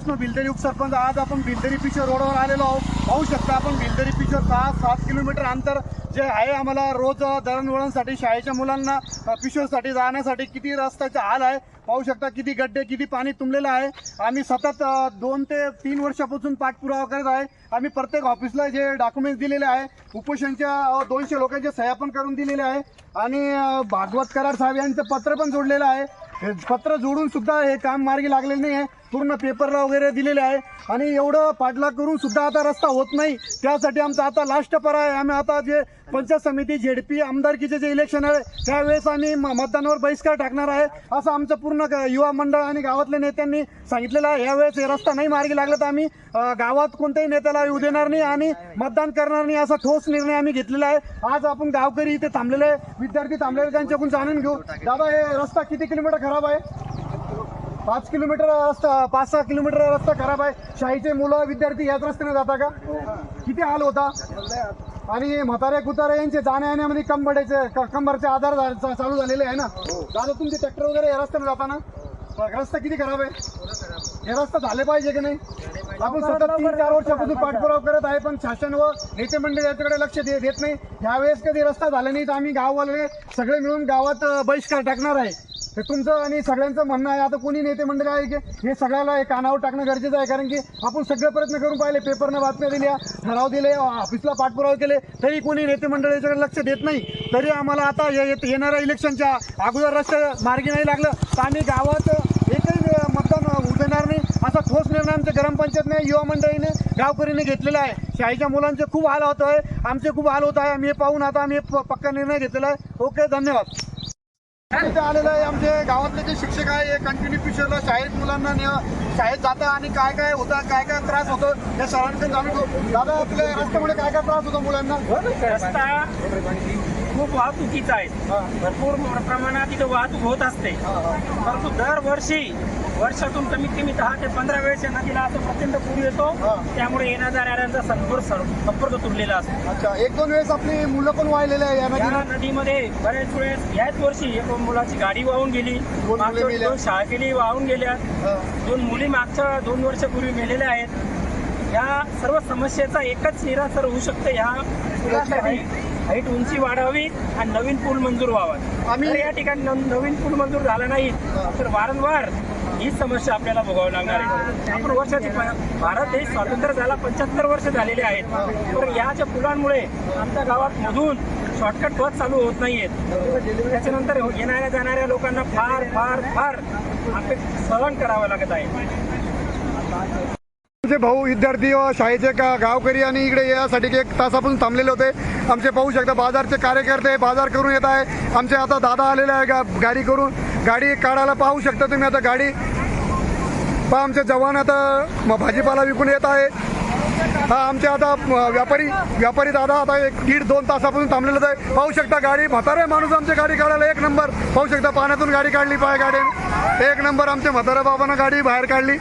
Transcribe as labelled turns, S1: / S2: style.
S1: त्यावेळेस मग बिलदरी उपसरपंच आज आपण बिलदरी पिचर रोडवर आलेलो आहोत. पाहू शकता आपण बिलदरी पिचर सहा सात किलोमीटर अंतर जे आहे आम्हाला रोज दळणवळणसाठी शाळेच्या मुलांना पिशोरसाठी जाण्यासाठी किती रस्त्याचा हाल आहे. पाहू शकता किती गड्डे किती पाणी तुंबलेलं आहे. आम्ही सतत दोन ते तीन वर्षापासून पाठपुरावा करत आहे. आम्ही प्रत्येक ऑफिसला जे डॉक्युमेंट्स दिलेले आहे उपोषणच्या दोनशे लोकांच्या सह्या पण करून दिलेल्या आहे. आणि भागवत कराड साहेब यांचं पत्र पण जोडलेलं आहे. हे पत्र जोडून सुद्धा हे काम मार्गी लागलेलं नाही आहे. पूर्ण पेपरला वगैरे दिलेले आहे. आणि एवढं पाठलाग करून सुद्धा आता रस्ता होत नाही. त्यासाठी आमचा आता लास्ट पर्याय आहे. आम्ही आता जे पंचायत समिती झेडपी आमदारकीचे जे इलेक्शन आहे त्यावेळेस आम्ही म- मतदानावर बहिष्कार टाकणार आहे. असं आमचं पूर्ण युवा मंडळ आणि गावातल्या नेत्यांनी सांगितलेलं आहे. यावेळेस हे रस्ता नाही मार्गी लागला तर आम्ही गावात कोणत्याही नेत्याला येऊ देणार नाही आणि मतदान करणार नाही असा ठोस निर्णय आम्ही घेतलेला आहे. आज आपण गावकरी इथे थांबलेले आहे, विद्यार्थी थांबलेले त्यांच्याकडून जाणून घेऊ. दादा हे रस्ता किती किलोमीटर खराब आहे? पाच किलोमीटर रस्ता पाच सहा किलोमीटर रस्ता खराब आहे. शाळेचे मुलं विद्यार्थी याच रस्त्याने जाता का? किती हाल होता? आणि म्हातारे कुतारे यांचे जाण्या येण्यामध्ये कंबडेचे क- कंबरचे आधार चालू झालेले आहे ना? दादा तुमचे ट्रॅक्टर वगैरे या रस्त्याने जाताना? रस्ता किती खराब आहे? हे रस्ता झाले पाहिजे की नाही? आपण सतत तीन चार वर्षापासून पाठपुरावा करत आहे पण शासन व नेते मंडळी याच्याकडे लक्ष देत नाही. यावेळेस कधी रस्ता झाला नाही तर आम्ही गाववाले सगळे मिळून गावात बहिष्कार टाकणार आहे. हे तुमचं आणि सगळ्यांचं म्हणणं आहे आता कोणी नेते मंडळी आहे की हे सगळ्याला हे कानावर टाकणं गरजेचं आहे कारण की आपण सगळे प्रयत्न करून पाहिले पेपरनं बातम्या दिल्या ठराव दिले ऑफिसला पाठपुरावा केले तरी कोणी नेते मंडळी याच्याकडे लक्ष देत नाही. तरी आम्हाला आता येत- येणाऱ्या इलेक्शनच्या अगोदर रस्ते मार्गी नाही लागलं तर आम्ही गावात एकही मतदान होऊ देणार नाही असा ठोस निर्णय आमच्या ग्रामपंचायतने युवा मंडळीने गावकरीने घेतलेला आहे. शाळेच्या मुलांचे खूप हाल होत आहे आमचे खूप हाल होत आहे आम्ही हे पाहून आता आम्ही पक्का निर्णय घेतलेला आहे. ओके धन्यवाद. आलेलं आहे आमचे गावातले जे शिक्षक आहे हे कंटिन्यू फ्युचरला शाळेत मुलांना शाळेत जातं आणि काय काय होतं काय काय त्रास होतो या सरांकडे जाणून दादा आपल्या रस्त्यामुळे काय काय त्रास होतो मुलांना?
S2: रस्ता खूप वाहतुकीचा आहे. भरपूर प्रमाणात इथं वाहतूक होत असते. परंतु दरवर्षी वर्षातून कमीत कमी दहा ते पंधरा वेळेस या नदीला असं प्रचंड पूर येतो.
S1: हा.
S2: त्यामुळे येण्या जाणाऱ्यांचा संपर्क संपर्क तुटलेला असतो.
S1: अच्छा एक दोन वेळेस आपली मुलं पण वाहिलेले आहे या
S2: नदीमध्ये बरेच वेळेस याच वर्षी एक मुलाची गाडी वाहून गेली.
S1: मुले
S2: मागच्या वर्षी
S1: मेल्या.
S2: दोन वाहून गेल्या.
S1: हा.
S2: दोन मुली मागच्या दोन वर्षापूर्वी मेलेल्या आहेत. या सर्व समस्येचा एकच निरासर होऊ शकतं. या पुलासाठी हाईट उंची वाढावी आणि नवीन पूल मंजूर व्हावा.
S1: आम्ही-
S2: या ठिकाणी नव- नवीन पूल मंजूर झाला नाही. तर वारंवार ही समस्या आपल्याला भोगावी लागणार आहे. आपण वर्षाची भारत देश स्वातंत्र्य झाला पंच्याहत्तर वर्ष झालेले आहेत. पण या ज्या पुलांमुळे आमच्या गावात मधून शॉर्टकट बस चालू होत नाहीयेत. त्याच्यानंतर येणाऱ्या जाणाऱ्या लोकांना फार फार फार आपले सहन करावं लागत आहे.
S1: आमचे भाऊ विद्यार्थी व शाळेचे का गावकरी आणि इकडे यासाठी एक तासापासून थांबलेले होते. आमचे पाहू शकता बाजारचे कार्यकर्ते बाजार करून येत आहे. आमचे आता दादा आलेले आहे गा गाडी करून. गाडी काढायला पाहू शकता तुम्ही आता गाडी. पहा आमचे जवान आता मग भाजीपाला विकून येत आहे हा आमचे आता व्यापारी व्यापारी दादा आता एक दीड दोन तासापासून थांबलेलं आहे. पाहू शकता गाडी. म्हातारे माणूस आमची गाडी काढायला एक नंबर. पाहू शकता पाण्यातून गाडी काढली पाय गाडी एक नंबर आमच्या म्हाताऱ्या बाबांना गाडी बाहेर काढली.